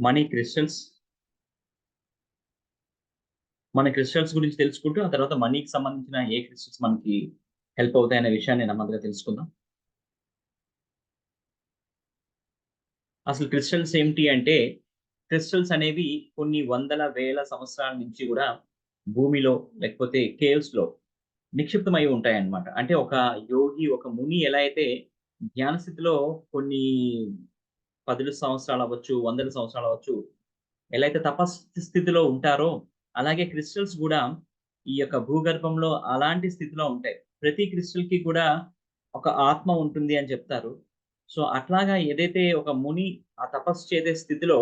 Money crystals మన crystals గురించి తెలుసుకుంటూ ఆ తర్వాత మనీకి సంబంధించిన ఏ క్రిస్టల్స్ మనకి హెల్ప్ అవుతాయనే విషయాన్ని నెమ్మదిగా తెలుసుకుందాం. అసలు క్రిస్టల్స్ ఏమిటి అంటే క్రిస్టల్స్ అనేవి కొన్ని వందల వేల సంవత్సరాల నుంచి కూడా భూమిలో లేకపోతే కేవ్స్లో నిక్షిప్తమై ఉంటాయి అన్నమాట అంటే ఒక యోగి ఒక ముని ఎలా అయితే ధ్యాన స్థితిలో కొన్ని పదుల సంవత్సరాలు అవ్వచ్చు వందల సంవత్సరాలు అవ్వచ్చు ఎలా అయితే తపస్సు స్థితిలో ఉంటారో అలాగే క్రిస్టల్స్ కూడా ఈ యొక్క భూగర్భంలో అలాంటి స్థితిలో ఉంటాయి. ప్రతి క్రిస్టల్కి కూడా ఒక ఆత్మ ఉంటుంది అని చెప్తారు. సో అట్లాగా ఏదైతే ఒక ముని ఆ తపస్సు చేసే స్థితిలో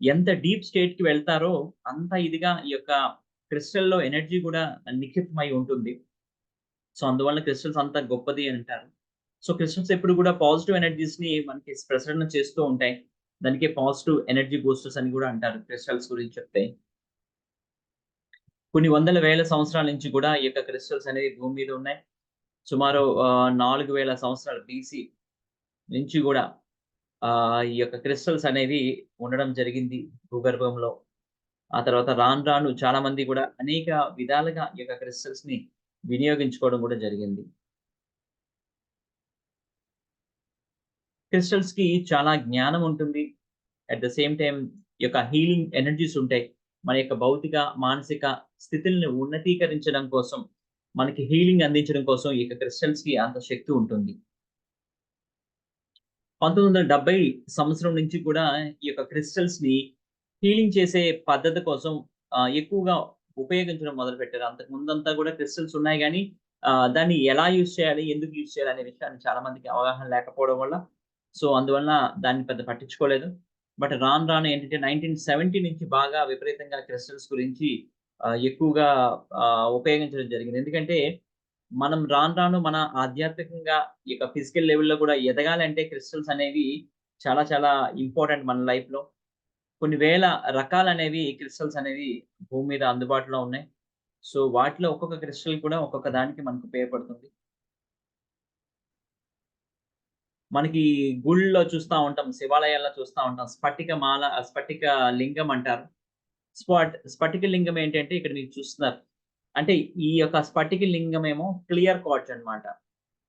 ఎంత డీప్ స్టేట్కి వెళ్తారో అంత ఇదిగా ఈ యొక్క క్రిస్టల్లో ఎనర్జీ కూడా నిక్షిప్తమై ఉంటుంది. సో అందువల్ల క్రిస్టల్స్ అంత గొప్పది అంటారు. సో క్రిస్టమ్స్ ఎప్పుడు కూడా పాజిటివ్ ఎనర్జీస్ని మనకి ప్రసరణ చేస్తూ ఉంటాయి. దానికి పాజిటివ్ ఎనర్జీ బూస్టర్స్ అని కూడా అంటారు క్రిస్టల్స్ గురించి చెప్తే. కొన్ని వందల వేల సంవత్సరాల నుంచి కూడా ఈ యొక్క క్రిస్టల్స్ అనేవి భూమి మీద ఉన్నాయి. సుమారు నాలుగు వేల సంవత్సరాలు బీసీ నుంచి కూడా ఆ ఈ యొక్క క్రిస్టల్స్ అనేవి ఉండడం జరిగింది భూగర్భంలో. ఆ తర్వాత రాను రాను చాలా మంది కూడా అనేక విధాలుగా ఈ యొక్క క్రిస్టల్స్ని వినియోగించుకోవడం కూడా జరిగింది. క్రిస్టల్స్కి చాలా జ్ఞానం ఉంటుంది. అట్ ద సేమ్ టైం యొక్క హీలింగ్ ఎనర్జీస్ ఉంటాయి. మన యొక్క భౌతిక మానసిక స్థితుల్ని ఉన్నతీకరించడం కోసం మనకి హీలింగ్ అందించడం కోసం ఈ యొక్క క్రిస్టల్స్కి అంత శక్తి ఉంటుంది. పంతొమ్మిది వందల డెబ్బై సంవత్సరం నుంచి కూడా ఈ యొక్క క్రిస్టల్స్ని హీలింగ్ చేసే పద్ధతి కోసం ఎక్కువగా ఉపయోగించడం మొదలు పెట్టారు అంతకు ముందంతా కూడా క్రిస్టల్స్ ఉన్నాయి కానీ దాన్ని ఎలా యూజ్ చేయాలి ఎందుకు యూజ్ చేయాలి అనే విషయాన్ని చాలా మందికి అవగాహన లేకపోవడం వల్ల సో అందువల్ల దాన్ని పెద్ద పట్టించుకోలేదు. బట్ రాను రాను ఏంటంటే నైన్టీన్ సెవెంటీ నుంచి బాగా విపరీతంగా క్రిస్టల్స్ గురించి ఎక్కువగా ఉపయోగించడం జరిగింది. ఎందుకంటే మనం రాను రాను మన ఆధ్యాత్మికంగా ఈ ఫిజికల్ లెవెల్లో కూడా ఎదగాలంటే క్రిస్టల్స్ అనేవి చాలా చాలా ఇంపార్టెంట్ మన లైఫ్లో కొన్ని వేల రకాలు అనేవి క్రిస్టల్స్ అనేవి భూమి మీద అందుబాటులో ఉన్నాయి. సో వాటిలో ఒక్కొక్క క్రిస్టల్ కూడా ఒక్కొక్క దానికి మనకు ఉపయోగపడుతుంది. మనకి గుళ్ళలో చూస్తూ ఉంటాం శివాలయాల్లో చూస్తూ ఉంటాం. స్ఫటిక మాల స్ఫటిక లింగం అంటారు. స్పాట్ స్ఫటిక లింగం ఏంటంటే ఇక్కడ మీరు చూస్తున్నారు. అంటే ఈ యొక్క స్ఫటిక లింగం ఏమో క్లియర్ కాడ్జ్ అనమాట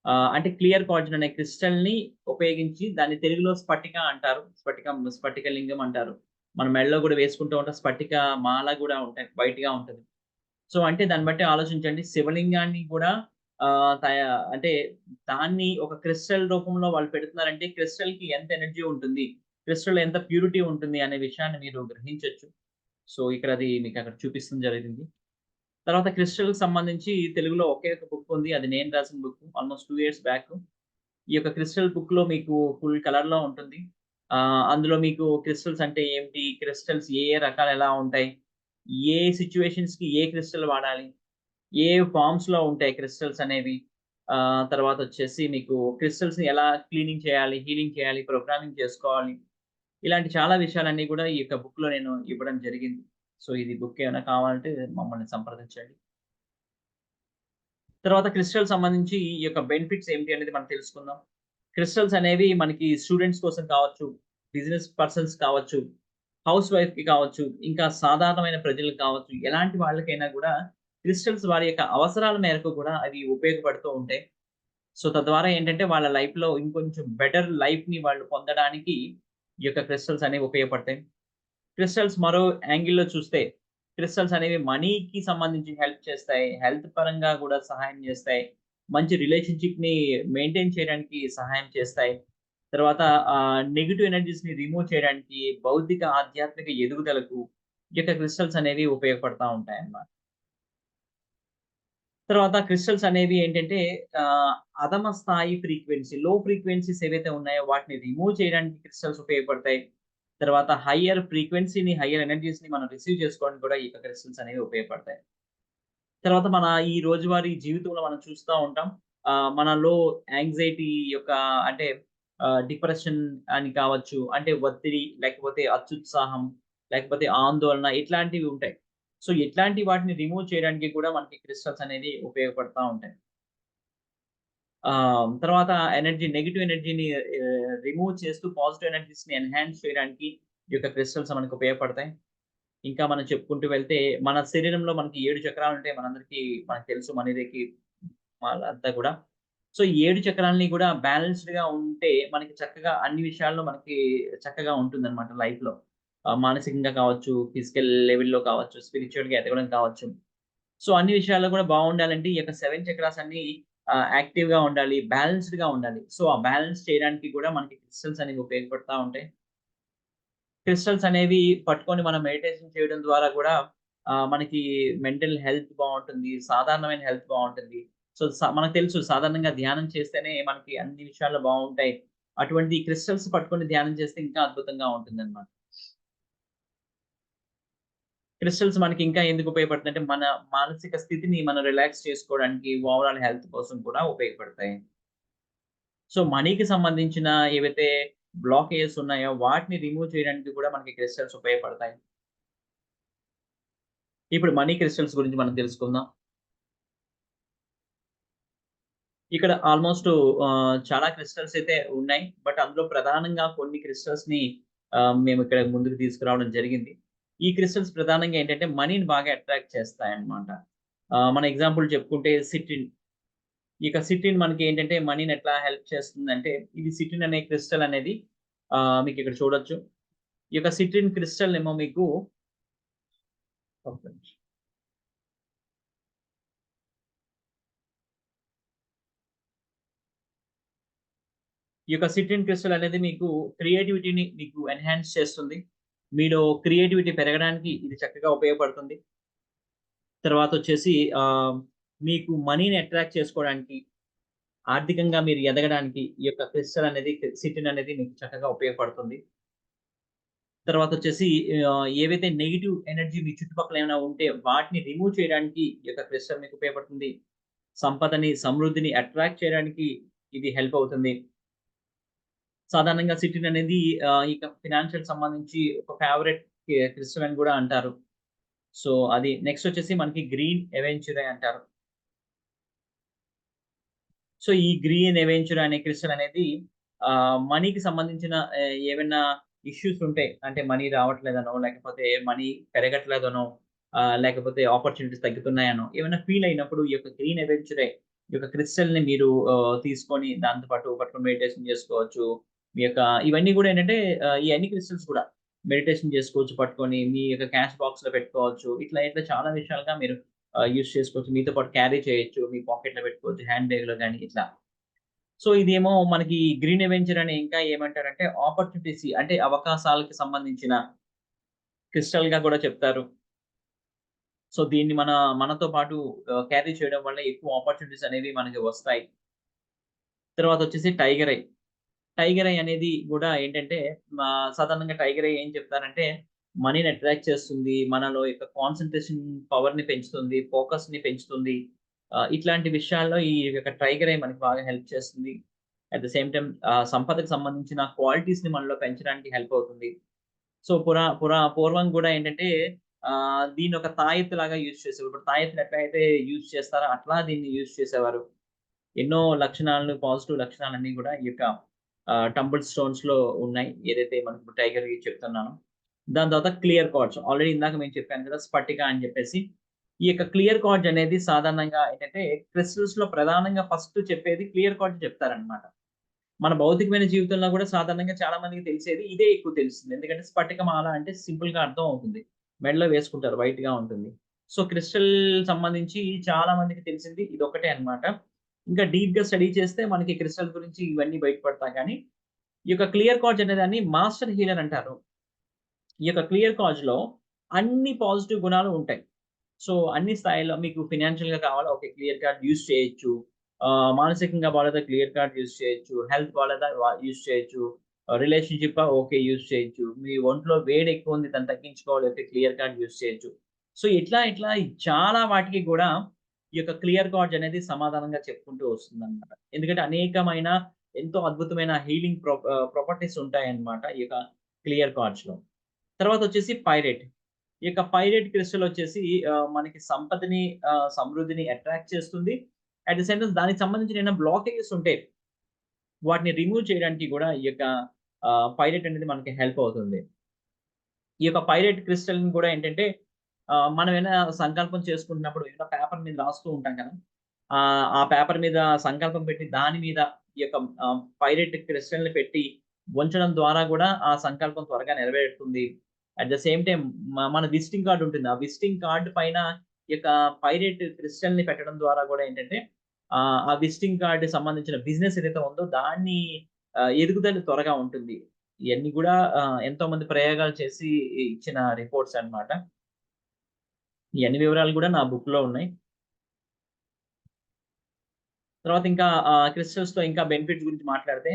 అంటే క్లియర్ కార్డ్స్ అనే క్రిస్టల్ని ఉపయోగించి దాన్ని తెలుగులో స్ఫటిక అంటారు. స్ఫటిక స్ఫటిక లింగం అంటారు. మన మెడలో కూడా వేసుకుంటూ ఉంటాం. స్ఫటిక మాల కూడా ఉంటాయి వైట్గా ఉంటుంది. సో అంటే దాన్ని బట్టి ఆలోచించండి. శివలింగాన్ని కూడా అంటే దాన్ని ఒక క్రిస్టల్ రూపంలో వాళ్ళు పెడుతున్నారంటే క్రిస్టల్కి ఎంత ఎనర్జీ ఉంటుంది? క్రిస్టల్ ఎంత ప్యూరిటీ ఉంటుంది అనే విషయాన్ని మీరు గ్రహించవచ్చు సో ఇక్కడ అది మీకు అక్కడ చూపిస్తుంది జరిగింది. తర్వాత క్రిస్టల్ సంబంధించి తెలుగులో ఒకే ఒక బుక్ ఉంది. అది నేను రాసిన book almost two years back. ఈ యొక్క క్రిస్టల్ బుక్లో మీకు ఫుల్ కలర్లో ఉంటుంది. ఆ అందులో మీకు క్రిస్టల్స్ అంటే ఏమిటి? క్రిస్టల్స్ ఏ ఏ రకాలు ఎలా ఉంటాయి? ఏ సిచ్యువేషన్స్కి ఏ క్రిస్టల్ వాడాలి? ఏ ఫార్మ్స్లో ఉంటాయి క్రిస్టల్స్ అనేవి? ఆ తర్వాత వచ్చేసి మీకు క్రిస్టల్స్ని ఎలా క్లీనింగ్ చేయాలి హీలింగ్ చేయాలి ప్రోగ్రామింగ్ చేసుకోవాలి? ఇలాంటి చాలా విషయాలన్నీ కూడా ఈ యొక్క బుక్లో నేను ఇవ్వడం జరిగింది. సో ఇది బుక్ ఏమైనా కావాలంటే మమ్మల్ని సంప్రదించండి. తర్వాత క్రిస్టల్ సంబంధించి ఈ యొక్క బెనిఫిట్స్ ఏమిటి అనేది మనం తెలుసుకుందాం. క్రిస్టల్స్ అనేవి మనకి స్టూడెంట్స్ కోసం కావచ్చు బిజినెస్ పర్సన్స్ కావచ్చు హౌస్ వైఫ్కి కావచ్చు ఇంకా సాధారణమైన ప్రజలకు కావచ్చు ఎలాంటి వాళ్ళకైనా కూడా క్రిస్టల్స్ వారి యొక్క అవసరాల మేరకు కూడా అవి ఉపయోగపడుతూ ఉంటాయి. సో తద్వారా ఏంటంటే వాళ్ళ లైఫ్లో ఇంకొంచెం బెటర్ లైఫ్ని వాళ్ళు పొందడానికి ఈ యొక్క క్రిస్టల్స్ అనేవి ఉపయోగపడతాయి. క్రిస్టల్స్ మరో యాంగిల్లో చూస్తే క్రిస్టల్స్ అనేవి మనీకి సంబంధించి హెల్ప్ చేస్తాయి. హెల్త్ పరంగా కూడా సహాయం చేస్తాయి. మంచి రిలేషన్షిప్ని మెయింటైన్ చేయడానికి సహాయం చేస్తాయి. తర్వాత నెగిటివ్ ఎనర్జీస్ని రిమూవ్ చేయడానికి భౌతిక ఆధ్యాత్మిక ఎదుగుదలకు ఈ యొక్క క్రిస్టల్స్ అనేవి ఉపయోగపడతా ఉంటాయి అన్నమాట తర్వాత క్రిస్టల్స్ అనేవి ఏంటంటే అధమ స్థాయి ఫ్రీక్వెన్సీ లో ఫ్రీక్వెన్సీస్ ఏవైతే ఉన్నాయో వాటిని రిమూవ్ చేయడానికి క్రిస్టల్స్ ఉపయోగపడతాయి. తర్వాత హయ్యర్ ఫ్రీక్వెన్సీని హయ్యర్ ఎనర్జీస్ని మనం రిసీవ్ చేసుకోవడానికి కూడా ఈ క్రిస్టల్స్ అనేవి ఉపయోగపడతాయి. తర్వాత మన ఈ రోజువారీ జీవితంలో మనం చూస్తూ ఉంటాం మనలో యాంగ్జైటీ యొక్క అంటే డిప్రెషన్ అని కావచ్చు అంటే ఒత్తిడి లేకపోతే అత్యుత్సాహం లేకపోతే ఆందోళన ఇట్లాంటివి ఉంటాయి. సో ఇట్లాంటి వాటిని రిమూవ్ చేయడానికి కూడా మనకి క్రిస్టల్స్ అనేది ఉపయోగపడతా ఉంటాయి తర్వాత ఎనర్జీ నెగిటివ్ ఎనర్జీని రిమూవ్ చేస్తూ పాజిటివ్ ఎనర్జీస్ని ఎన్హాన్స్ చేయడానికి ఈ యొక్క క్రిస్టల్స్ మనకు ఉపయోగపడతాయి. ఇంకా మనం చెప్పుకుంటూ వెళ్తే మన శరీరంలో మనకి ఏడు చక్రాలు ఉంటాయి. మనందరికీ మనకు తెలుసు మనీదకి అంతా కూడా. సో, ఈ 7 చక్రాల్ని కూడా బ్యాలెన్స్‌డ్‌గా ఉంటే మనకి చక్కగా అన్ని విషయాల్లో మనకి చక్కగా ఉంటుందన్నమాట లైఫ్‌లో. మానసికంగా కావచ్చు, ఫిజికల్ లెవెల్‌లో కావచ్చు, స్పిరిచువల్గా ఎదగడం కావచ్చు. సో, అన్ని విషయాల్లో కూడా బాగుండాలంటే ఈ యొక్క సెవెన్ చక్రాస్ అన్ని యాక్టివ్ యాక్టివ్‌గా ఉండాలి. బ్యాలెన్స్‌డ్‌గా ఉండాలి. సో, ఆ బ్యాలెన్స్ చేయడానికి కూడా మనకి క్రిస్టల్స్ అనేవి ఉపయోగపడతా ఉంటాయి. క్రిస్టల్స్ అనేవి పట్టుకొని మనం మెడిటేషన్ చేయడం ద్వారా కూడా మనకి మెంటల్ హెల్త్ బాగుంటుంది సాధారణమైన హెల్త్ బాగుంటుంది సో, మనకు తెలుసు సాధారణంగా ధ్యానం చేస్తేనే మనకి అన్ని విషయాల్లో బాగుంటాయి అటువంటి క్రిస్టల్స్ పట్టుకొని ధ్యానం చేస్తే ఇంకా అద్భుతంగా ఉంటుందన్నమాట. క్రిస్టల్స్ మనకి ఇంకా ఎందుకు ఉపయోగపడుతుందంటే, మన మానసిక స్థితిని మనం రిలాక్స్ చేసుకోవడానికి, ఓవరాల్ హెల్త్ కోసం కూడా ఉపయోగపడతాయి. సో, మనీకి సంబంధించిన ఏవైతే బ్లాకేజెస్ ఉన్నాయో వాటిని రిమూవ్ చేయడానికి కూడా మనకి క్రిస్టల్స్ ఉపయోగపడతాయి. ఇప్పుడు మనీ క్రిస్టల్స్ గురించి మనం తెలుసుకుందాం. ఇక్కడ ఆల్‌మోస్ట్ చాలా క్రిస్టల్స్ అయితే ఉన్నాయి. బట్ అందులో ప్రధానంగా కొన్ని క్రిస్టల్స్ని మేము ఇక్కడ ముందుకు తీసుకురావడం జరిగింది. ఈ క్రిస్టల్స్ ప్రధానంగా ఏంటంటే మనీని బాగా అట్రాక్ట్ చేస్తాయన్నమాట. మన ఎగ్జాంపుల్ చెప్పుకుంటే సిట్రిన్. ఈ సిట్రిన్ మనకి ఏంటంటే మనీని ఎట్లా హెల్ప్ చేస్తుందంటే, ఇది సిట్రిన్ అనే క్రిస్టల్ అనేది మీకు ఇక్కడ చూడొచ్చు. ఈ యొక్క సిట్రిన్ క్రిస్టల్ ఏమో మీకు ఈ యొక్క సిట్రిన్ క్రిస్టల్ అనేది మీకు క్రియేటివిటీని మీకు ఎన్హాన్స్ చేస్తుంది. మీలో క్రియేటివిటీ పెరగడానికి ఇది చక్కగా ఉపయోగపడుతుంది. తర్వాత వచ్చేసి మీకు మనీని అట్రాక్ట్ చేసుకోవడానికి, ఆర్థికంగా మీరు ఎదగడానికి ఈ యొక్క క్రిస్టల్ అనేది సిటిన్ అనేది మీకు చక్కగా ఉపయోగపడుతుంది. తర్వాత వచ్చేసి ఏవైతే నెగిటివ్ ఎనర్జీ మీ చుట్టుపక్కల ఏమైనా ఉంటే వాటిని రిమూవ్ చేయడానికి ఈ యొక్క క్రిస్టల్ మీకు ఉపయోగపడుతుంది. సంపదని, సమృద్ధిని అట్రాక్ట్ చేయడానికి ఇది హెల్ప్ అవుతుంది. సాధారణంగా సిటీ అనేది ఈ ఫినాన్షియల్ సంబంధించి ఒక ఫేవరెట్కి క్రిస్టల్ అని కూడా అంటారు. సో, అది నెక్స్ట్ వచ్చేసి మనకి గ్రీన్ ఎవెంచురే అంటారు. సో, ఈ గ్రీన్ అవెంచురా అనే క్రిస్టల్ అనేది మనీకి సంబంధించిన ఏమైనా ఇష్యూస్ ఉంటాయి అంటే మనీ రావట్లేదనో, లేకపోతే మనీ పెరగట్లేదనో, లేకపోతే ఆపర్చునిటీస్ తగ్గుతున్నాయనో ఏమైనా ఫీల్ అయినప్పుడు ఈ యొక్క గ్రీన్ అవెంచురే ఈ యొక్క క్రిస్టల్‌ని మీరు తీసుకొని దాంతో పాటు పట్టుకొని మెడిటేషన్ చేసుకోవచ్చు. మీ యొక్క ఇవన్నీ కూడా ఏంటంటే ఈ అన్ని క్రిస్టల్స్ కూడా మెడిటేషన్ చేసుకోవచ్చు పట్టుకొని. మీ యొక్క క్యాష్ బాక్స్‌లో పెట్టుకోవచ్చు. ఇట్లా ఇట్లా చాలా విషయాలుగా మీరు యూస్ చేసుకోవచ్చు. మీతో పాటు క్యారీ చేయొచ్చు. మీ పాకెట్లో పెట్టుకోవచ్చు. హ్యాండ్ బ్యాగ్లో కానీ ఇట్లా. సో, ఇదేమో మనకి గ్రీన్ అవెంచర్ అని ఇంకా ఏమంటారంటే ఆపర్చునిటీస్ అంటే అవకాశాలకి సంబంధించిన క్రిస్టల్గా కూడా చెప్తారు. సో, దీన్ని మన మనతో పాటు క్యారీ చేయడం వల్ల ఎక్కువ ఆపర్చునిటీస్ అనేవి మనకి వస్తాయి. తర్వాత వచ్చేసి టైగర్ ఐ. టైగర్ ఐ అనేది కూడా ఏంటంటే సాధారణంగా టైగర్ ఐ ఏం చెప్తారంటే మనీని అట్రాక్ట్ చేస్తుంది. మనలో యొక్క కాన్సంట్రేషన్ పవర్‌ని పెంచుతుంది. ఫోకస్‌ని పెంచుతుంది. ఇట్లాంటి విషయాల్లో ఈ యొక్క టైగర్ ఐ మనకి బాగా హెల్ప్ చేస్తుంది. అట్ ద సేమ్ టైం సంపదకు సంబంధించిన క్వాలిటీస్‌ని మనలో పెంచడానికి హెల్ప్ అవుతుంది. సో, పురా పురా పూర్వం కూడా ఏంటంటే ఆహ్, దీన్ని ఒక తాయెత్తులాగా యూజ్ చేసేవారు. ఇప్పుడు తాయెత్తులు ఎట్లయితే యూజ్ చేస్తారో అట్లా దీన్ని యూజ్ చేసేవారు. ఎన్నో లక్షణాలను పాజిటివ్ లక్షణాలన్నీ కూడా ఈ యొక్క ఆహ్, స్టోన్స్లో ఉన్నాయి. ఏదైతే మనకు టైగర్ చెప్తున్నాను చెప్తున్నానో. దాని తర్వాత క్లియర్ కార్డ్స్ ఆల్రెడీ ఇందాక నేను చెప్పాను కదా! స్పటిక అని చెప్పేసి. ఈ యొక్క క్లియర్ కార్డ్స్ అనేది సాధారణంగా ఏంటంటే క్రిస్టల్స్‌లో ప్రధానంగా ఫస్ట్ చెప్పేది క్లియర్ కార్డ్స్ చెప్తారనమాట. మన భౌతికమైన జీవితంలో కూడా సాధారణంగా చాలా మందికి తెలిసేది ఇదే ఎక్కువ తెలుస్తుంది. ఎందుకంటే స్ఫటికమాల అంటే సింపుల్గా అర్థం అవుతుంది. మెడలో వేసుకుంటారు వైట్గా ఉంటుంది. సో, క్రిస్టల్ సంబంధించి చాలా మందికి తెలిసింది ఇదొక్కటే అన్నమాట. ఇంకా డీప్‌గా స్టడీ చేస్తే మనకి క్రిస్టల్ గురించి ఇవన్నీ బయటపడతాయి కానీ, ఈ యొక్క క్లియర్ కాజ్ అనే దాన్ని మాస్టర్ హీలర్ అంటారు. ఈ యొక్క క్లియర్ కాజ్లో అన్ని పాజిటివ్ గుణాలు ఉంటాయి. సో, అన్ని స్థాయిల్లో మీకు ఫినాన్షియల్‌గా కావాలా ఓకే. క్లియర్ కార్డ్ యూజ్ చేయొచ్చు. మానసికంగా బాలేదా క్లియర్ కార్డ్ యూజ్ చేయొచ్చు. హెల్త్ బాలేదా యూస్ యూజ్ చేయొచ్చు. Relationship okay. యూజ్ చేయొచ్చు. మీ ఒంట్లో వేడి ఎక్కువ ఉంది దాన్ని తగ్గించుకోవాలి ఓకే క్లియర్ కార్డ్ యూజ్ చేయొచ్చు. సో, ఇట్లా ఇట్లా చాలా వాటికి కూడా ఈ యొక్క క్లియర్ కార్డ్స్ అనేది సమాధానంగా చెప్పుకుంటూ వస్తుంది అనమాట ఎందుకంటే అనేకమైన ఎంతో అద్భుతమైన హీలింగ్ ప్రొ ఆహ్, ప్రాపర్టీస్ ఉంటాయన్నమాట ఈ యొక్క క్లియర్ కార్డ్స్లో తర్వాత వచ్చేసి పైరేట్. ఈ యొక్క పైరేట్ క్రిస్టల్ వచ్చేసి మనకి సంపదని సమృద్ధిని అట్రాక్ట్ చేస్తుంది. అట్ ద సేమ్ టైమ్ దానికి సంబంధించిన ఏమైనా బ్లాకేజెస్ ఉంటే వాటిని రిమూవ్ చేయడానికి కూడా ఈ యొక్క పైరెట్ పైరేట్ అనేది మనకి హెల్ప్ అవుతుంది. ఈ యొక్క పైరేట్ క్రిస్టల్ కూడా ఏంటంటే మనం ఏమైనా సంకల్పం చేసుకుంటున్నప్పుడు ఏమైనా పేపర్ మీద రాస్తూ ఉంటాం కదా! ఆ పేపర్ మీద సంకల్పం పెట్టి దాని మీద ఈ యొక్క పైరెట్ క్రిస్టియన్లు పెట్టి ఉంచడం ద్వారా కూడా ఆ సంకల్పం త్వరగా నెరవేరుతుంది. అట్ ద సేమ్ టైం మన విజిటింగ్ కార్డు ఉంటుంది. ఆ విజిటింగ్ కార్డు పైన ఈ యొక్క పైరెట్ క్రిస్టియన్ని పెట్టడం ద్వారా కూడా ఏంటంటే ఆ విజిటింగ్ కార్డు సంబంధించిన బిజినెస్ ఏదైతే ఉందో దాన్ని ఎదుగుదల త్వరగా ఉంటుంది. ఇవన్నీ కూడా ఎంతో మంది ప్రయోగాలు చేసి ఇచ్చిన రిపోర్ట్స్ అన్నమాట. ఈ అన్ని వివరాలు కూడా నా బుక్‌లో ఉన్నాయి. తర్వాత ఇంకా ఆహ్, క్రిస్టల్స్‌తో ఇంకా బెనిఫిట్స్ గురించి మాట్లాడితే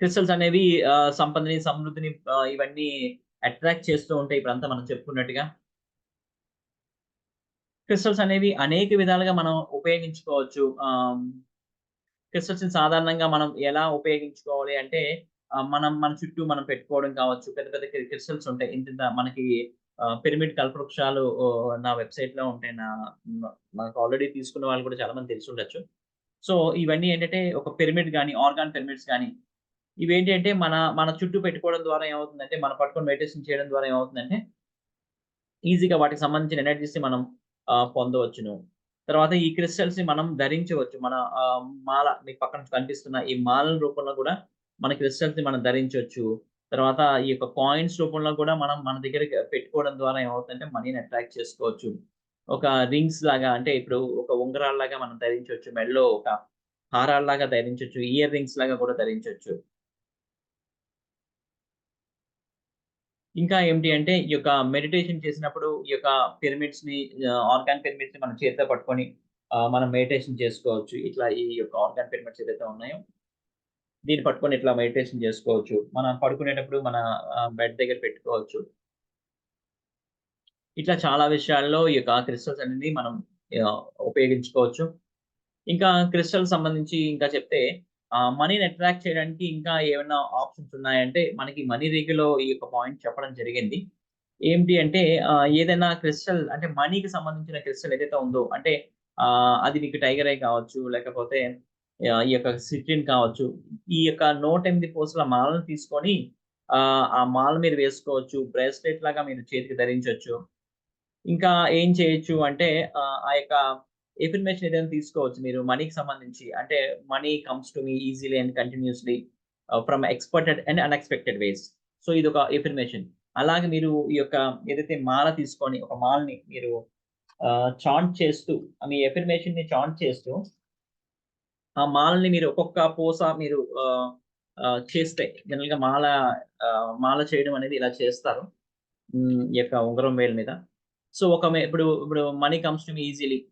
క్రిస్టల్స్ అనేవి సంపదని, సమృద్ధిని ఇవన్నీ అట్రాక్ట్ చేస్తూ ఉంటాయి. ఇప్పుడంతా మనం చెప్పుకున్నట్టుగా. క్రిస్టల్స్ అనేవి అనేక విధాలుగా మనం ఉపయోగించుకోవచ్చు. క్రిస్టల్స్‌ని సాధారణంగా మనం ఎలా ఉపయోగించుకోవాలి అంటే మనం మన చుట్టూ మనం పెట్టుకోవడం కావచ్చు. పెద్ద పెద్ద క్రిస్టల్స్ ఉంటాయి. ఇంత మనకి పిరమిడ్ కల్పవృక్షాలు నా వెబ్సైట్లో ఉంటాయి. నా మనకు ఆల్రెడీ తీసుకున్న వాళ్ళు కూడా చాలా మంది తెలిసి ఉండొచ్చు సో, ఇవన్నీ ఏంటంటే ఒక పిరమిడ్ కానీ ఆర్గాన్ పిరమిడ్స్ కానీ ఇవేంటి అంటే మన మన చుట్టూ పెట్టుకోవడం ద్వారా ఏమవుతుందంటే మన పట్టుకొని మెడిటేషన్ చేయడం ద్వారా ఏమవుతుందంటే ఈజీగా వాటికి సంబంధించిన ఎనర్జీస్ మనం పొందవచ్చును. తర్వాత ఈ క్రిస్టల్స్ని మనం ధరించవచ్చు. మన మాల మీకు పక్కన కనిపిస్తున్న ఈ మాల రూపంలో కూడా మన క్రిస్టల్స్‌ని మనం ధరించవచ్చు తర్వాత ఈ యొక్క కాయిన్స్ రూపంలో కూడా మనం మన దగ్గర పెట్టుకోవడం ద్వారా ఏమవుతుందంటే మనీని అట్రాక్ట్ చేసుకోవచ్చు. ఒక రింగ్స్ లాగా అంటే ఇప్పుడు ఒక ఉంగరాల్లాగా మనం ధరించవచ్చు మెడలో ఒక హారాల్లాగా ధరించవచ్చు ఇయర్ రింగ్స్ లాగా కూడా ధరించవచ్చు ఇంకా ఏంటి అంటే ఈ యొక్క మెడిటేషన్ చేసినప్పుడు ఈ యొక్క పిరమిడ్స్ని ఆర్గాన్ పిరమిడ్స్‌ని మనం చేతిలో పట్టుకొని మనం మెడిటేషన్ చేసుకోవచ్చు. ఇట్లా ఈ యొక్క ఆర్గాన్ పిరమిడ్స్ ఏదైతే ఉన్నాయో దీన్ని పట్టుకొని ఇట్లా మెడిటేషన్ చేసుకోవచ్చు. మనం పడుకునేటప్పుడు మన బెడ్ దగ్గర పెట్టుకోవచ్చు. ఇట్లా చాలా విషయాల్లో ఈ యొక్క క్రిస్టల్స్ అనేది మనం ఉపయోగించుకోవచ్చు. ఇంకా క్రిస్టల్ సంబంధించి ఇంకా చెప్తే మనీని అట్రాక్ట్ చేయడానికి ఇంకా ఏమైనా ఆప్షన్స్ ఉన్నాయంటే మనకి మనీ రీగిలో ఈ యొక్క పాయింట్ చెప్పడం జరిగింది. ఏంటి అంటే ఏదైనా క్రిస్టల్ అంటే మనీకి సంబంధించిన క్రిస్టల్ ఏదైతే ఉందో అంటే అది మీకు టైగర్ ఐ కావచ్చు, లేకపోతే ఈ యొక్క సిట్రిన్ కావచ్చు. ఈ యొక్క 108 పూసల మాలను తీసుకొని ఆ మాల మీరు వేసుకోవచ్చు. బ్రేస్లెట్ లాగా మీరు చేతికి ధరించవచ్చు ఇంకా ఏం చేయొచ్చు అంటే ఆ యొక్క ఇన్ఫర్మేషన్ ఏదైనా తీసుకోవచ్చు మీరు మనీకి సంబంధించి. అంటే money comes to me easily and continuously from expected and unexpected ways. So, ఇది ఒక ఇన్ఫర్మేషన్ అలాగే మీరు ఈ యొక్క ఏదైతే మాల తీసుకొని ఒక మాల్ని మీరు చాంట్ చేస్తూ మీ ఎఫర్మేషన్‌ని చాంట్ చేస్తూ ఆ మాలని మీరు ఒక్కొక్క పూస మీరు చేస్తే జనరల్ చేస్తే మాల మాల చేయడం అనేది ఇలా చేస్తారు. ఈ యొక్క ఉంగరం వేలు మీద. సో, ఒక మే ఇప్పుడు ఇప్పుడు money comes to me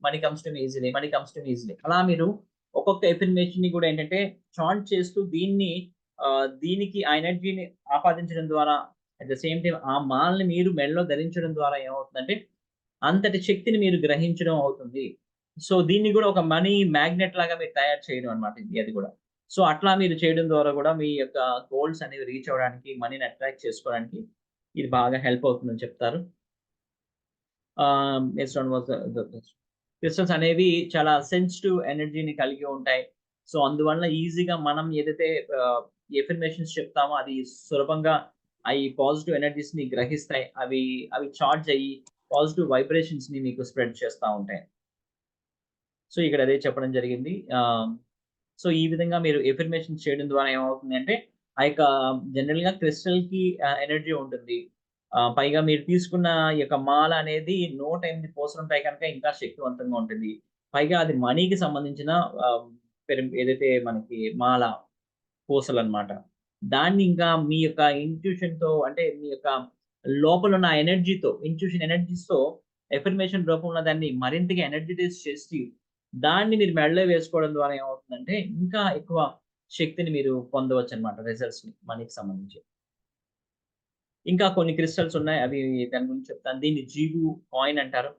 money comes to me money comes to me అలా మీరు ఒక్కొక్క ఎఫర్మేషన్‌ని కూడా ఏంటంటే చాంట్ చేస్తూ దీన్ని దీనికి ఆ ఎనర్జీని ఆపాదించడం ద్వారా అట్ ద సేమ్ టైం ఆ మాల్ని మీరు మెడలో ధరించడం ద్వారా ఏమవుతుందంటే అంతటి శక్తిని మీరు గ్రహించడం అవుతుంది. సో, దీన్ని కూడా ఒక మనీ మ్యాగ్నెట్ లాగా మీరు తయారు చేయడం అనమాట ఇది అది కూడా. సో, అట్లా మీరు చేయడం ద్వారా కూడా మీ యొక్క గోల్స్ అనేవి రీచ్ అవ్వడానికి, మనీని అట్రాక్ట్ చేసుకోవడానికి ఇది బాగా హెల్ప్ అవుతుందని చెప్తారు. క్రిస్టల్స్ అనేవి చాలా సెన్సిటివ్ ఎనర్జీని కలిగి ఉంటాయి. సో, అందువల్ల ఈజీగా మనం ఏదైతే ఎఫర్మేషన్స్ చెప్తామో అది సులభంగా అయి పాజిటివ్ ఎనర్జీస్‌ని గ్రహిస్తాయి. అవి అవి చార్జ్ అయ్యి పాజిటివ్ వైబ్రేషన్స్‌ని మీకు స్ప్రెడ్ చేస్తూ ఉంటాయి. సో, ఇక్కడ అదే చెప్పడం జరిగింది. సో, ఈ విధంగా మీరు ఎఫర్మేషన్ చేయడం ద్వారా ఏమవుతుంది అంటే ఆ యొక్క జనరల్‌గా క్రిస్టల్‌కి ఎనర్జీ ఉంటుంది. పైగా మీరు తీసుకున్న ఈ యొక్క మాల అనేది 108 పూసలుంటాయి కనుక ఇంకా శక్తివంతంగా ఉంటుంది. పైగా అది మనీకి సంబంధించిన ఏదైతే మనకి మాల పూసలన్నమాట. దాన్ని ఇంకా మీ యొక్క ఇంట్యూషన్‌తో అంటే మీ యొక్క లోపల ఉన్న ఎనర్జీతో ఇంట్యూషన్ ఎనర్జీస్‌తో ఎఫర్మేషన్ రూపంలో దాన్ని మరింతగా ఎనర్జిటైజ్ చేసి దాన్ని మీరు మెడలో వేసుకోవడం ద్వారా ఏమవుతుందంటే ఇంకా ఎక్కువ శక్తిని మీరు పొందవచ్చు అనమాట రిజల్ట్స్ మనీకి సంబంధించి. ఇంకా కొన్ని క్రిస్టల్స్ ఉన్నాయి. అవి దాని గురించి చెప్తాను. దీన్ని జీబు కాయిన్ అంటారు.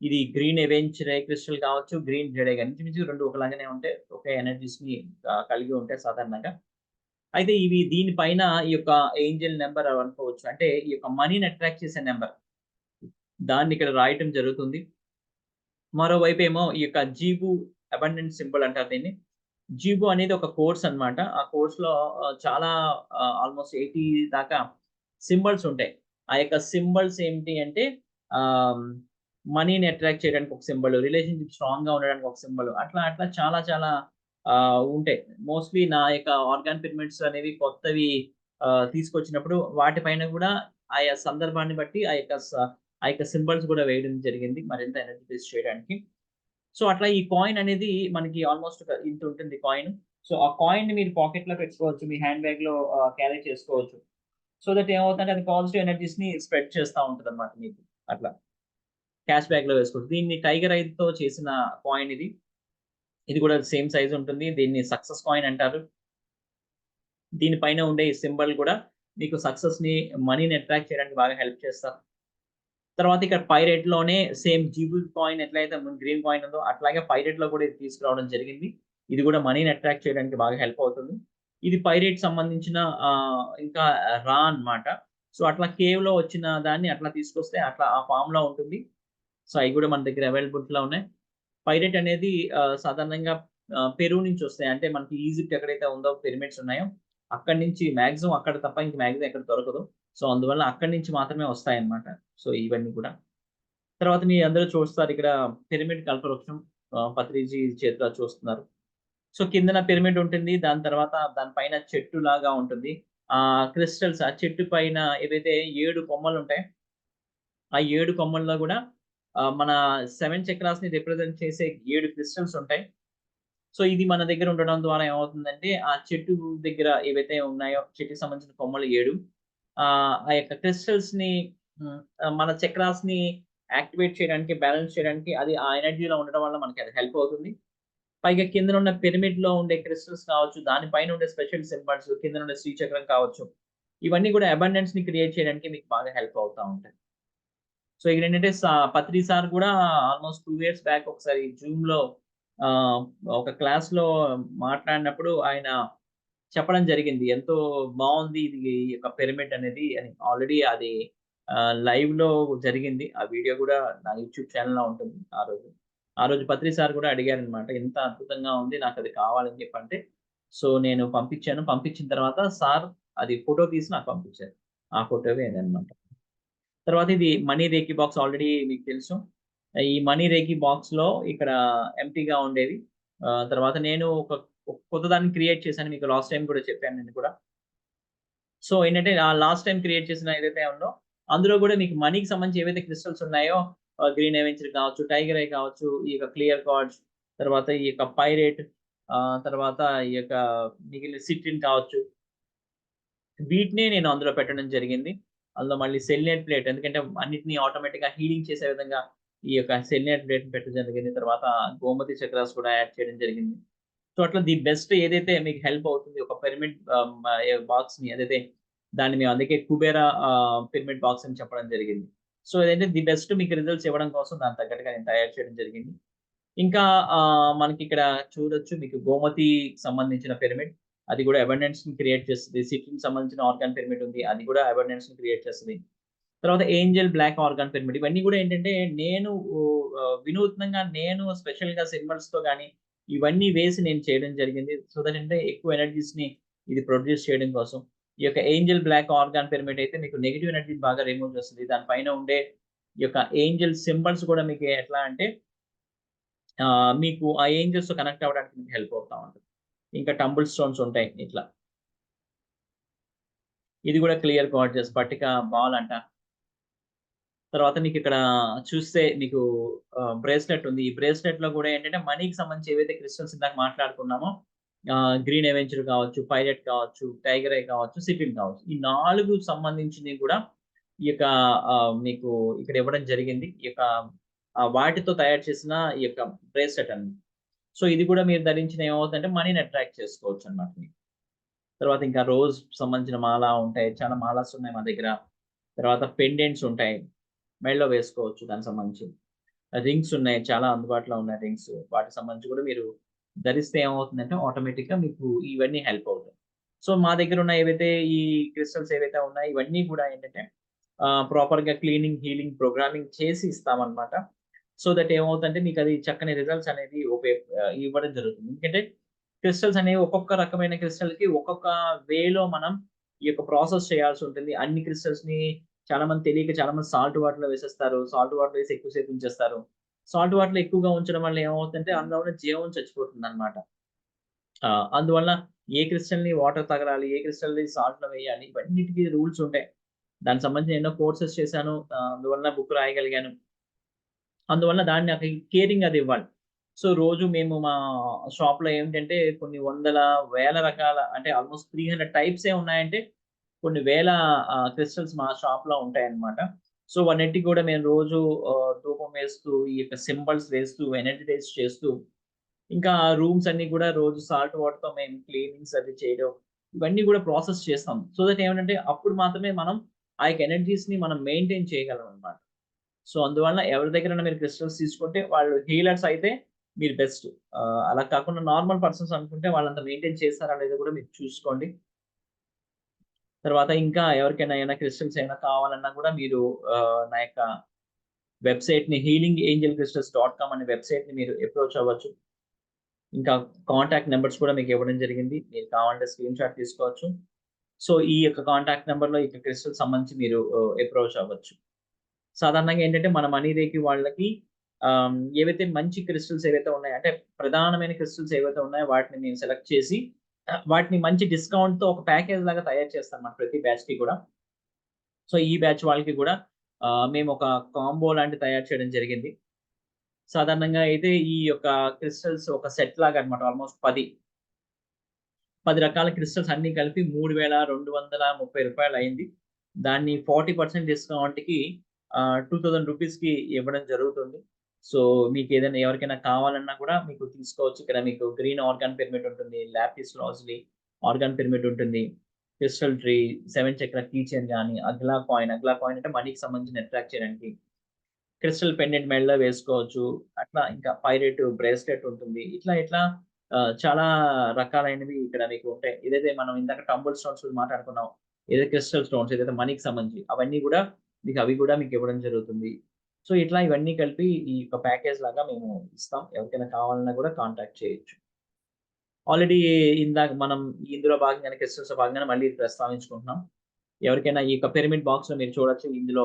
ఇది గ్రీన్ ఎవెంచరే క్రిస్టల్ కావచ్చు, గ్రీన్ జడే కానీ మించి రెండు ఒకలాగానే ఉంటాయి. ఒకే ఎనర్జీస్‌ని ని కలిగి ఉంటాయి సాధారణంగా. అయితే ఇవి దీని పైన ఈ యొక్క ఏంజెల్ నెంబర్ అనుకోవచ్చు. అంటే ఈ యొక్క మనీని అట్రాక్ట్ చేసే నెంబర్ దాన్ని ఇక్కడ రాయటం జరుగుతుంది. మరోవైపు ఏమో ఈ యొక్క జీబు అబండెంట్ సింబల్ అంటారు దీన్ని. జీబు అనేది ఒక కోర్స్ అన్నమాట. ఆ కోర్స్‌లో చాలా ఆల్‌మోస్ట్ 80 దాకా సింబల్స్ ఉంటాయి. ఆ యొక్క సింబల్స్ ఏంటి అంటే మనీని అట్రాక్ట్ చేయడానికి ఒక సింబల్, రిలేషన్‌షిప్ స్ట్రాంగ్‌గా ఉండడానికి ఒక సింబల్ అట్లా అట్లా చాలా చాలా ఉంటాయి. మోస్ట్‌లీ నా యొక్క ఆర్గాన్ పిరమిడ్స్ అనేవి కొత్తవి తీసుకొచ్చినప్పుడు వాటిపైన కూడా ఆయా సందర్భాన్ని బట్టి ఆ యొక్క ఆ యొక్క సింబల్స్ కూడా వేయడం జరిగింది. మరింత ఎనర్జీ చేయడానికి. సో, అట్లా ఈ కాయిన్ అనేది మనకి ఆల్‌మోస్ట్ ఇంత ఉంటుంది కాయిన్. సో, ఆ కాయిన్ మీరు పాకెట్లో పెట్టుకోవచ్చు. మీ హ్యాండ్ బ్యాగ్లో క్యారీ చేసుకోవచ్చు. సో దట్ ఏమవుతుందంటే అది పాజిటివ్ ఎనర్జీస్‌ని స్ప్రెడ్ చేస్తూ ఉంటుంది అనమాట మీకు. అట్లా. క్యాష్ బ్యాగ్లో వేసుకోవచ్చు. దీన్ని టైగర్తో చేసిన కాయిన్ ఇది. ఇది కూడా సేమ్ సైజ్ ఉంటుంది. దీన్ని సక్సెస్ కాయిన్ అంటారు. దీని పైన ఉండే ఈ సింబల్ కూడా మీకు సక్సెస్ని మనీని అట్రాక్ట్ చేయడానికి బాగా హెల్ప్ చేస్తారు. తర్వాత ఇక్కడ పైరేట్లోనే సేమ్ జీబుల్ కాయిన్ ఎట్లయితే గ్రీన్ కాయిన్ ఉందో అట్లాగే పైరేట్లో కూడా ఇది తీసుకురావడం జరిగింది. ఇది కూడా మనీని అట్రాక్ట్ చేయడానికి బాగా హెల్ప్ అవుతుంది. ఇది పైరేట్ సంబంధించిన ఇంకా రా అన్నమాట. సో, అట్లా కేవ్లో వచ్చిన దాన్ని అట్లా తీసుకొస్తే అట్లా ఆ ఫామ్లో ఉంటుంది. సో, అవి కూడా మన దగ్గర అవైలబిలిటీలో ఉన్నాయి. పైరేట్ అనేది సాధారణంగా పెరుగు పెరు నుంచి వస్తాయి. అంటే మనకి ఈజిప్ట్ ఎక్కడైతే ఉందో పిరమిడ్స్ ఉన్నాయో అక్కడి నుంచి మాక్సిమం అక్కడ తప్ప ఇంక మాక్సిమం ఎక్కడ దొరకదు. సో, అందువల్ల అక్కడి నుంచి మాత్రమే వస్తాయన్నమాట. సో, ఇవన్నీ కూడా. తర్వాత మీ అందరూ చూస్తారు ఇక్కడ పిరమిడ్ కల్పవృక్షం పత్రిజీ చేతిలో చూస్తున్నారు. సో, కిందన పిరమిడ్ ఉంటుంది. దాని తర్వాత దాని పైన చెట్టులాగా ఉంటుంది. ఆ క్రిస్టల్స్ ఆ చెట్టు పైన ఏవైతే 7 కొమ్మలుంటాయి. ఆ ఏడు కొమ్మల్లో కూడా మన మన 7 చక్రాస్‌ని రిప్రజెంట్ చేసే ఏడు క్రిస్టల్స్ ఉంటాయి. సో, ఇది మన దగ్గర ఉండడం ద్వారా ఏమవుతుందంటే ఆ చెట్టు దగ్గర ఏవైతే ఉన్నాయో చెట్టుకి సంబంధించిన కొమ్మలు ఏడు ఆ యొక్క క్రిస్టల్స్ని మన చక్రాస్ని యాక్టివేట్ చేయడానికి, బ్యాలెన్స్ చేయడానికి అది ఆ ఎనర్జీలో ఉండడం వల్ల మనకి అది హెల్ప్ అవుతుంది. పైగా కింద ఉన్న పిరమిడ్లో ఉండే క్రిస్టల్స్ కావచ్చు, దానిపైన ఉండే స్పెషల్ సింబల్స్, కింద ఉండే శ్రీచక్రం కావచ్చు. ఇవన్నీ కూడా అబండెన్స్ని క్రియేట్ చేయడానికి మీకు బాగా హెల్ప్ అవుతా ఉంటాయి. సో, ఇక్కడ ఏంటంటే పత్రి సార్ కూడా ఆల్‌మోస్ట్ టూ ఇయర్స్ బ్యాక్ ఒకసారి జూమ్లో ఒక క్లాస్‌లో మాట్లాడినప్పుడు ఆయన చెప్పడం జరిగింది. ఎంతో బాగుంది ఇది ఈ యొక్క పిరమిడ్ అనేది అని. ఆల్రెడీ అది లైవ్‌లో జరిగింది. ఆ వీడియో కూడా నా యూట్యూబ్ ఛానల్లో ఉంటుంది ఆ రోజు. ఆ రోజు పత్రి సార్ కూడా అడిగారనమాట ఎంత అద్భుతంగా ఉంది. నాకు అది కావాలని చెప్పంటే, సో, నేను పంపించాను. పంపించిన తర్వాత సార్ అది ఫోటో తీసి నాకు పంపించారు. ఆ ఫోటోవే ఇదన్నమాట. తర్వాత ఇది మనీ రేకి బాక్స్ ఆల్రెడీ మీకు తెలుసు. ఈ మనీ రేకి బాక్స్లో ఇక్కడ ఎంప్టీగా ఉండేది. తర్వాత నేను ఒక కొత్త దాన్ని క్రియేట్ చేశాను. మీకు లాస్ట్ టైం కూడా చెప్పాను నేను కూడా. సో, ఏంటంటే ఆ లాస్ట్ టైం క్రియేట్ చేసిన ఏదైతే ఉందో అందులో కూడా మీకు మనీకి సంబంధించి ఏవైతే క్రిస్టల్స్ ఉన్నాయో గ్రీన్ అవెంచర్ కావచ్చు, టైగర్ ఐ కావచ్చు, ఈ యొక్క క్లియర్ కార్డ్స్, తర్వాత ఈ యొక్క పైరేట్ తర్వాత ఈ యొక్క మిగిలిన సిట్రిన్ కావచ్చు. వీటినే నేను అందులో పెట్టడం జరిగింది. అందులో మళ్ళీ సెలినేట్ ప్లేట్ ఎందుకంటే అన్నిటిని ఆటోమేటిక్‌గా హీలింగ్ చేసే విధంగా ఈ యొక్క సెలినేట్ డేట్ పెట్టడం జరిగింది. తర్వాత గోమతి చక్రాస్ కూడా యాడ్ చేయడం జరిగింది. సో, అట్లా ది బెస్ట్ ఏదైతే మీకు హెల్ప్ అవుతుంది ఒక పిరమిడ్ బాక్స్ని ఏదైతే దాన్ని మేము అందుకే కుబేరా పిరమిడ్ బాక్స్ అని చెప్పడం జరిగింది. సో, ఏదంటే ది బెస్ట్ మీకు రిజల్ట్స్ ఇవ్వడం కోసం దాని తగ్గట్టుగా నేను తయారు చేయడం జరిగింది. ఇంకా మనకి ఇక్కడ చూడొచ్చు మీకు గోమతి సంబంధించిన పిరమిడ్. అది కూడా గూడా అబండెన్స్‌ని క్రియేట్ చేస్తుంది సిటీకి సంబంధించిన ఆర్గాన్ పిరమిడ్ ఉంది. అది కూడా గూడా అబండెన్స్‌ని క్రియేట్ చేస్తుంది తర్వాత ఏంజెల్ బ్లాక్ ఆర్గాన్ పిరమిడ్ ఇవన్నీ కూడా ఏంటంటే నేను వినూత్నంగా నేను స్పెషల్‌గా తో కానీ ఇవన్నీ వేసి నేను చేయడం జరిగింది. సో దట్ అంటే ఎక్కువ ఎనర్జీస్‌ని ఇది ప్రొడ్యూస్ చేయడం కోసం. ఈ యొక్క ఏంజెల్ బ్లాక్ ఆర్గాన్ పిరమిడ్ అయితే మీకు నెగిటివ్ ఎనర్జీ బాగా రిమూవ్ చేస్తుంది దానిపైన ఉండే ఈ యొక్క ఏంజెల్ సింబల్స్ కూడా మీకు ఎట్లా అంటే మీకు ఆ ఏంజల్స్ కనెక్ట్ అవ్వడానికి మీకు హెల్ప్ అవుతా ఉంటుంది ఇంకా టంబుల్ స్టోన్స్ ఉంటాయి ఇట్లా. ఇది కూడా క్లియర్ కవర్ చేసి పట్టిక బాల్ అంట. తర్వాత మీకిక్కడ చూస్తే మీకు బ్రేస్లెట్ ఉంది. ఈ బ్రేస్లెట్లో కూడా ఏంటంటే మనీకి సంబంధించి ఏవైతే క్రిస్టల్స్ ఇందాక మాట్లాడుకున్నామో గ్రీన్ అవెంచర్ కావచ్చు, పైలట్ కావచ్చు, టైగర్ ఐ కావచ్చు, సిపిల్ కావచ్చు. ఈ నాలుగు సంబంధించినవి కూడా ఈ యొక్క మీకు ఇక్కడ ఇవ్వడం జరిగింది. ఈ యొక్క వాటితో తయారు చేసిన ఈ యొక్క బ్రేస్లెట్ అని సో, ఇది కూడా మీరు ధరించిన ఏమవుతుందంటే మనీని అట్రాక్ట్ చేసుకోవచ్చన్నమాట మీకు. తర్వాత ఇంకా రోజ్ సంబంధించిన మాల ఉంటాయి. చాలా మాలాస్ ఉన్నాయి మా దగ్గర. తర్వాత పెండెంట్స్ ఉంటాయి. మెడలో వేసుకోవచ్చు దానికి సంబంధించి. రింగ్స్ ఉన్నాయి. చాలా అందుబాటులో ఉన్నాయి రింగ్స్. వాటికి సంబంధించి కూడా మీరు ధరిస్తే ఏమవుతుందంటే ఆటోమేటిక్‌గా మీకు ఇవన్నీ హెల్ప్ అవుతాయి. సో, మా దగ్గర ఉన్న ఏవైతే ఈ క్రిస్టల్స్ ఏవైతే ఉన్నాయో ఇవన్నీ కూడా ఏంటంటే ప్రాపర్‌గా క్లీనింగ్, హీలింగ్, ప్రోగ్రామింగ్ చేసి ఇస్తామన్నమాట. సో దట్ ఏమవుతుందంటే మీకు అది చక్కని రిజల్ట్స్ అనేది ఉపయోగ ఇవ్వడం జరుగుతుంది. ఎందుకంటే క్రిస్టల్స్ అనేవి ఒక్కొక్క రకమైన క్రిస్టల్కి ఒక్కొక్క వేలో మనం ఈ యొక్క ప్రాసెస్ చేయాల్సి ఉంటుంది అన్ని క్రిస్టల్స్ని చాలా మంది తెలియక చాలా మంది సాల్ట్ వాటర్లో వేసేస్తారు. సాల్ట్ వాటర్ వేసి ఎక్కువసేపు ఉంచేస్తారు. సాల్ట్ వాటర్లో ఎక్కువగా ఉంచడం వల్ల ఏమవుతుందంటే అందులో ఉన్న జీవం చచ్చిపోతుంది అనమాట అందువల్ల ఏ క్రిస్టల్ని వాటర్ తగలాలి ఏ క్రిస్టల్ని సాల్ట్లో వేయాలి ఇవన్నిటికీ రూల్స్ ఉంటాయి. దానికి సంబంధించి ఎన్నో కోర్సెస్ చేశాను. అందువల్ల బుక్ రాయగలిగాను. అందువల్ల దాన్ని నాకు కేరింగ్ అది ఇవ్వాలి. సో రోజు మేము మా షాప్లో ఏంటంటే కొన్ని వందల వేల రకాల అంటే ఆల్మోస్ట్ త్రీ హండ్రెడ్ టైప్స్ ఏ ఉన్నాయంటే కొన్ని వేల క్రిస్టల్స్ మా షాప్లో ఉంటాయన్నమాట. సో వాటికి కూడా మేము రోజు ధూపం వేస్తూ ఈ యొక్క సింబల్స్ వేస్తూ ఎనర్జైజ్ చేస్తూ ఇంకా రూమ్స్ అన్ని కూడా రోజు సాల్ట్ వాటర్తో మేము క్లీనింగ్స్ అది చేయడం ఇవన్నీ కూడా ప్రాసెస్ చేస్తాం. సో దట్ ఏమంటే అప్పుడు మాత్రమే మనం ఆ యొక్క ఎనర్జీస్ని మనం మెయింటైన్ చేయగలం అనమాట సో అందువల్ల ఎవరి దగ్గర మీరు క్రిస్టల్స్ తీసుకుంటే వాళ్ళు హీలర్స్ అయితే మీరు బెస్ట్. అలా కాకుండా నార్మల్ పర్సన్స్ అనుకుంటే వాళ్ళంత మెయింటైన్ చేస్తారా లేదో కూడా మీరు చూసుకోండి. తర్వాత ఇంకా ఎవరికైనా ఏమైనా క్రిస్టల్స్ ఏమైనా కావాలన్నా కూడా మీరు నా యొక్క వెబ్సైట్ని healing angel crystals dot com అనే వెబ్సైట్ని మీరు అప్రోచ్ అవ్వచ్చు. ఇంకా కాంటాక్ట్ నెంబర్స్ కూడా మీకు ఇవ్వడం జరిగింది. మీరు కావాలంటే స్క్రీన్ షాట్ తీసుకోవచ్చు. సో ఈ యొక్క కాంటాక్ట్ నెంబర్లో ఈ క్రిస్టల్ సంబంధించి మీరు అప్రోచ్ అవ్వచ్చు. సాధారణంగా ఏంటంటే మన మనీ రేకి వాళ్ళకి ఏవైతే మంచి క్రిస్టల్స్ ఏవైతే ఉన్నాయో అంటే ప్రధానమైన క్రిస్టల్స్ ఏవైతే ఉన్నాయో వాటిని మేము సెలెక్ట్ చేసి వాటిని మంచి డిస్కౌంట్తో ఒక ప్యాకేజ్ లాగా తయారు చేస్తాం మన ప్రతి బ్యాచ్కి కూడా. సో ఈ బ్యాచ్ వాళ్ళకి కూడా మేము ఒక కాంబో లాంటి తయారు చేయడం జరిగింది. సాధారణంగా అయితే ఈ యొక్క క్రిస్టల్స్ ఒక సెట్ లాగా అనమాట ఆల్మోస్ట్ పది. పది రకాల క్రిస్టల్స్ అన్ని కలిపి మూడు వేల రెండు వందల ముప్పై రూపాయలు అయింది. దాన్ని ఫార్టీ పర్సెంట్ డిస్కౌంట్కి టూ థౌజండ్ రూపీస్కి ఇవ్వడం జరుగుతుంది. సో మీకు ఏదైనా ఎవరికైనా కావాలన్నా కూడా మీకు తీసుకోవచ్చు. ఇక్కడ మీకు గ్రీన్ ఆర్గాన్ పిరమిడ్ ఉంటుంది లాపిస్ లాజ్లీ ఆర్గాన్ పిరమిడ్ ఉంటుంది crystal tree seven chakra keychain కానీ అగ్లా కాయిన్. అగ్లా కాయిన్ అంటే మనీకి సంబంధించిన అట్రాక్ట్ చేయడానికి క్రిస్టల్ పెండెంట్ మెడలో వేసుకోవచ్చు. అట్లా ఇంకా పైరెట్ బ్రేస్లెట్ ఉంటుంది. ఇట్లా ఇట్లా చాలా రకాలైనవి ఇక్కడ మీకు ఉంటాయి. ఏదైతే మనం ఇందాక టంబుల్ స్టోన్స్ మాట్లాడుకున్నాం ఏదైతే క్రిస్టల్ స్టోన్స్ ఏదైతే మనీకి సంబంధించి అవన్నీ కూడా మీకు అవి కూడా మీకు ఇవ్వడం జరుగుతుంది. సో ఇట్లా ఇవన్నీ కలిపి ఈ యొక్క ప్యాకేజ్ లాగా మేము ఇస్తాం. ఎవరికైనా కావాలన్నా కూడా కాంటాక్ట్ చేయొచ్చు. ఆల్రెడీ ఇందాక మనం ఇందులో భాగంగానే క్రిస్టల్స్ భాగంగానే మళ్ళీ ప్రస్తావించుకుంటున్నాం. ఎవరికైనా ఈ యొక్క పిరమిడ్ బాక్స్లో మీరు చూడొచ్చు ఇందులో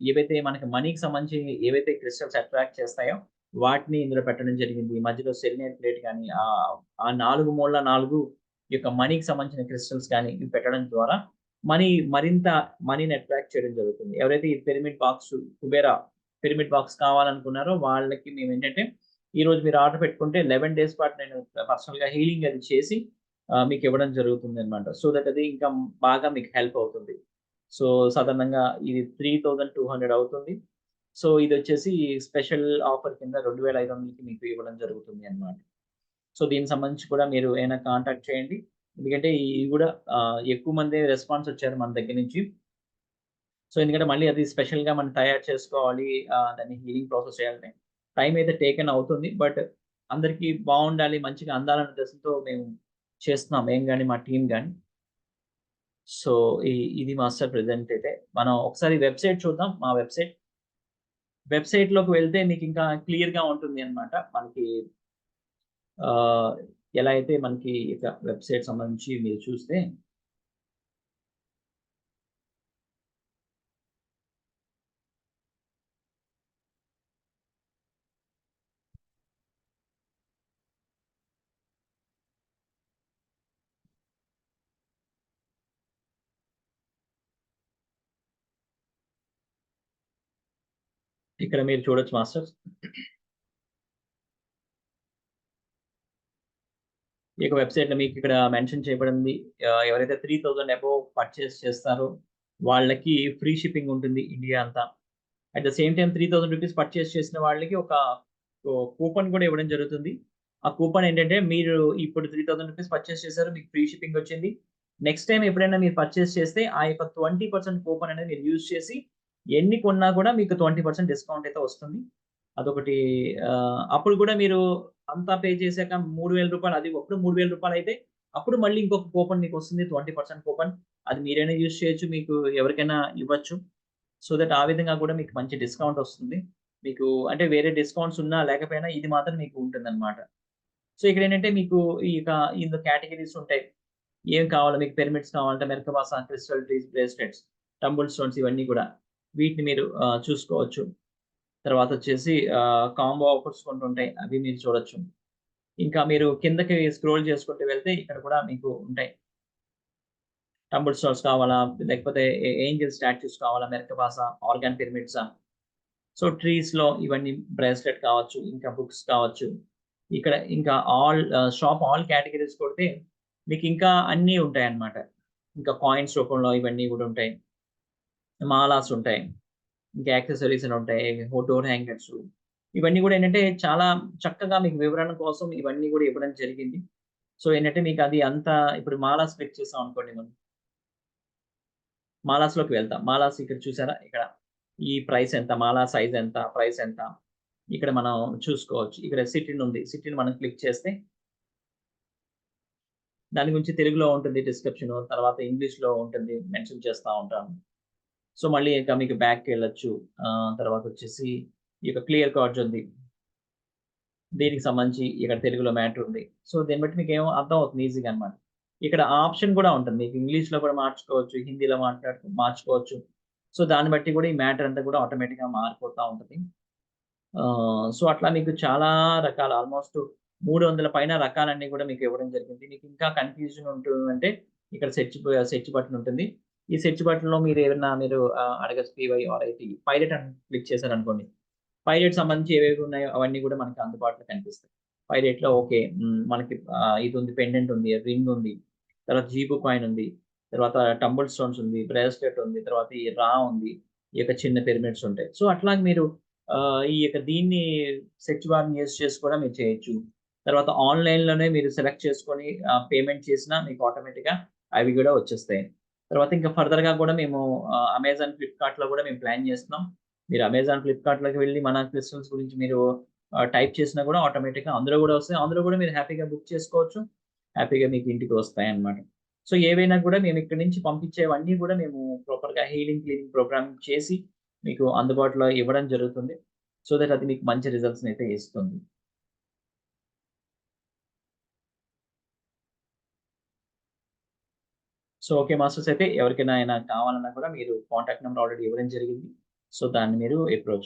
ఏవైతే మనకి మనీకి సంబంధించి ఏవైతే క్రిస్టల్స్ అట్రాక్ట్ చేస్తాయో వాటిని ఇందులో పెట్టడం జరిగింది. మధ్యలో సెలినేట్ ప్లేట్ కానీ ఆ నాలుగు మూల నాలుగు ఈ యొక్క మనీకి సంబంధించిన క్రిస్టల్స్ కానీ ఇవి పెట్టడం ద్వారా మనీ మరింత మనీని అట్రాక్ట్ చేయడం జరుగుతుంది. ఎవరైతే ఈ pyramid box Kubera pyramid box కావాలనుకున్నారో వాళ్ళకి మేము ఏంటంటే ఈ రోజు మీరు ఆర్డర్ పెట్టుకుంటే లెవెన్ డేస్ పాటు నేను పర్సనల్గా హీలింగ్ అది చేసి మీకు ఇవ్వడం జరుగుతుంది అనమాట సో దట్ అది ఇంకా బాగా మీకు హెల్ప్ అవుతుంది. సో సాధారణంగా ఇది త్రీ థౌజండ్ టూ హండ్రెడ్ అవుతుంది. సో ఇది వచ్చేసి స్పెషల్ ఆఫర్ కింద రెండు వేల ఐదు వందలకి మీకు ఇవ్వడం జరుగుతుంది అన్నమాట. సో దీనికి సంబంధించి కూడా మీరు ఏమైనా కాంటాక్ట్ చేయండి. ఎందుకంటే ఇది కూడా ఎక్కువ మంది రెస్పాన్స్ వచ్చారు మన దగ్గర నుంచి. సో ఎందుకంటే మళ్ళీ అది స్పెషల్గా మనం తయారు చేసుకోవాలి దాన్ని హీలింగ్ ప్రాసెస్ చేయాలి టైం అయితే టేకెన్ అవుతుంది. బట్ అందరికీ బాగుండాలి మంచిగా అందాలనే ఉద్దేశంతో మేము చేస్తున్నాం. ఏం కానీ మా టీం కానీ సో ఈ- ఇది మాస్టర్ ప్రెసెంట్ అయితే. మనం ఒకసారి వెబ్సైట్ చూద్దాం. మా వెబ్సైట్ వెబ్సైట్లోకి వెళ్తే మీకు ఇంకా క్లియర్గా ఉంటుంది అన్నమాట. మనకి ఎలా అయితే మనకి ఇక వెబ్సైట్ సంబంధించి మీరు చూస్తే ఇక్కడ మీరు చూడొచ్చు మాస్టర్స్. ఈ యొక్క వెబ్సైట్లో మీకు ఇక్కడ మెన్షన్ చేయబడింది ఎవరైతే త్రీ థౌజండ్ అబోవ్ పర్చేస్ చేస్తారో వాళ్ళకి ఫ్రీ షిప్పింగ్ ఉంటుంది ఇండియా అంతా. At the same time three thousand rupees purchase చేసిన వాళ్ళకి ఒక కూపన్ కూడా ఇవ్వడం జరుగుతుంది. ఆ కూపన్ ఏంటంటే మీరు ఇప్పుడు త్రీ థౌసండ్ రూపీస్ పర్చేస్ చేశారు మీకు ఫ్రీ షిప్పింగ్ వచ్చింది. నెక్స్ట్ టైం ఎప్పుడైనా మీరు పర్చేస్ చేస్తే ఆ యొక్క ట్వంటీ పర్సెంట్ కూపన్ అనేది మీరు యూజ్ చేసి ఎన్ని కొన్నా కూడా మీకు ట్వంటీ పర్సెంట్ డిస్కౌంట్ అయితే వస్తుంది. అదొకటి అప్పుడు కూడా మీరు అంతా పే చేశాక మూడు వేల రూపాయలు అది అప్పుడు మూడు వేల రూపాయలు అయితే అప్పుడు మళ్ళీ ఇంకొక కూపన్ మీకు వస్తుంది ట్వంటీ పర్సెంట్ కూపన్. అది మీరైనా యూజ్ చేయొచ్చు మీకు ఎవరికైనా ఇవ్వచ్చు. సో దట్ ఆ విధంగా కూడా మీకు మంచి డిస్కౌంట్ వస్తుంది. మీకు అంటే వేరే డిస్కౌంట్స్ ఉన్నా లేకపోయినా ఇది మాత్రం మీకు ఉంటుంది అనమాట సో ఇక్కడేంటంటే మీకు ఈ యొక్క ఇందులో కేటగిరీస్ ఉంటాయి. ఏం కావాలో మీకు పిరమిడ్స్ కావాలంటే merkaba crystal trees, bracelets, tumble stones ఇవన్నీ కూడా. వీటిని మీరు చూసుకోవచ్చు. తర్వాత వచ్చేసి కాంబో ఆఫర్స్ కొన్ని ఉంటాయి. అవి మీరు చూడొచ్చు. ఇంకా మీరు కిందకి స్క్రోల్ చేసుకుంటూ వెళ్తే ఇక్కడ కూడా మీకు ఉంటాయి. టంబుల్ స్టోర్స్ కావాలా? లేకపోతే ఏంజల్ ఏంజెల్ స్టాట్యూస్ కావాలా? మెర్కబాసా, ఆర్గాన్ పిరమిడ్సా? సో ట్రీస్‌లో ఇవన్నీ బ్రేస్లెట్ కావచ్చు, ఇంకా బుక్స్ కావచ్చు. ఇక్కడ ఇంకా ఆల్ షాప్ ఆల్ కేటగిరీస్ కొడితే మీకు ఇంకా అన్నీ ఉంటాయన్నమాట. ఇంకా కాయిన్స్ రూపంలో ఇవన్నీ కూడా ఉంటాయి. మాలాస్ ఉంటాయి. ఇంకా యాక్సెసరీస్ అని ఉంటాయి. డోర్ హ్యాంగర్స్ ఇవన్నీ కూడా ఏంటంటే చాలా చక్కగా మీకు వివరణ కోసం ఇవన్నీ కూడా ఇవ్వడం జరిగింది. సో ఏంటంటే మీకు అది అంత ఇప్పుడు మాలాస్ క్లిక్ చేసాం అనుకోండి మనం. మాలాస్‌లోకి వెళ్తాం. మాలాస్ ఇక్కడ చూసారా? ఇక్కడ ఈ ప్రైస్ ఎంత? మాలా సైజ్ ఎంత? ప్రైస్ ఎంత? ఇక్కడ మనం చూసుకోవచ్చు. ఇక్కడ సిటిన్ ఉంది. సిటిన్ మనం క్లిక్ చేస్తే దాని గురించి తెలుగులో ఉంటుంది డిస్క్రిప్షన్ తర్వాత ఇంగ్లీష్‌లో ఉంటుంది. మెన్షన్ చేస్తా ఉంటాను. సో మళ్ళీ ఇంకా మీకు బ్యాక్‌కెళ్ళొచ్చు. వెళ్ళొచ్చు తర్వాత వచ్చేసి ఈ యొక్క క్లియర్ కార్డ్స్ ఉంది. దీనికి సంబంధించి ఇక్కడ తెలుగులో మ్యాటర్ ఉంది. సో దీన్ని బట్టి మీకు ఏమో అర్థం అవుతుంది ఈజీగా అనమాట ఇక్కడ ఆప్షన్ కూడా ఉంటుంది. మీకు ఇంగ్లీష్‌లో కూడా మార్చుకోవచ్చు. హిందీలో మాట్లాడు మార్చుకోవచ్చు. సో దాన్ని బట్టి కూడా ఈ మ్యాటర్ అంతా కూడా ఆటోమేటిక్‌గా మారిపోతూ ఉంటుంది సో అట్లా మీకు చాలా రకాల ఆల్‌మోస్ట్ 300 పైన రకాలన్నీ కూడా మీకు ఇవ్వడం జరిగింది. మీకు ఇంకా కన్‌ఫ్యూజన్ ఉంటుందంటే ఇక్కడ సెర్చ్ సెర్చ్ బటన్ ఉంటుంది. ఈ సెర్చ్ బటన్‌లో మీరు ఏమైనా మీరు అడగస్ P Y R P Y R I T pilot అని క్లిక్ చేశారు అనుకోండి పైలట్ సంబంధించి ఏవేవి ఉన్నాయో అవన్నీ కూడా మనకి అందుబాటులో కనిపిస్తాయి. పైలట్‌లో ఓకే. మనకి ఇది ఉంది పెండెంట్ ఉంది. రింగ్ ఉంది. తర్వాత జీబు కాయిన్ ఉంది. తర్వాత టంబుల్ స్టోన్స్ ఉంది. బ్రేస్లెట్ ఉంది. తర్వాత ఈ రా ఉంది. ఈ యొక్క చిన్న పిరమిడ్స్ ఉంటాయి. సో అట్లాగా మీరు ఈ యొక్క దీన్ని సెర్చ్ బార్‌ని యూజ్ చేసి కూడా మీరు చేయొచ్చు. తర్వాత ఆన్‌లైన్‌లోనే మీరు సెలెక్ట్ చేసుకొని పేమెంట్ చేసినా మీకు ఆటోమేటిక్‌గా అవి కూడా వచ్చేస్తాయి. తర్వాత ఇంకా ఫర్దర్గా కూడా మేము అమెజాన్ ఫ్లిప్కార్ట్లో కూడా మేము ప్లాన్ చేస్తున్నాం. మీరు అమెజాన్, ఫ్లిప్కార్ట్లోకి వెళ్ళి మన క్రిస్టల్స్ గురించి మీరు టైప్ చేసినా కూడా ఆటోమేటిక్గా అందులో కూడా వస్తాయి. అందులో కూడా మీరు హ్యాపీగా బుక్ చేసుకోవచ్చు. హ్యాపీగా మీకు ఇంటికి వస్తాయి అనమాట సో ఏవైనా కూడా మేము ఇక్కడి నుంచి పంపించేవన్నీ కూడా మేము ప్రాపర్‌గా హీలింగ్, క్లీనింగ్ ప్రోగ్రామ్ చేసి మీకు అందుబాటులో ఇవ్వడం జరుగుతుంది. సో దట్ అది మీకు మంచి రిజల్ట్స్‌నైతే ఇస్తుంది. సో ఓకే మాస్టర్స్ అయితే ఎవరికైనా అయినా కావాలన్నా కూడా మీరు కాంటాక్ట్ నంబర్ ఆల్రెడీ ఇవ్వడం జరిగింది. సో దాన్ని మీరు అప్రోచ్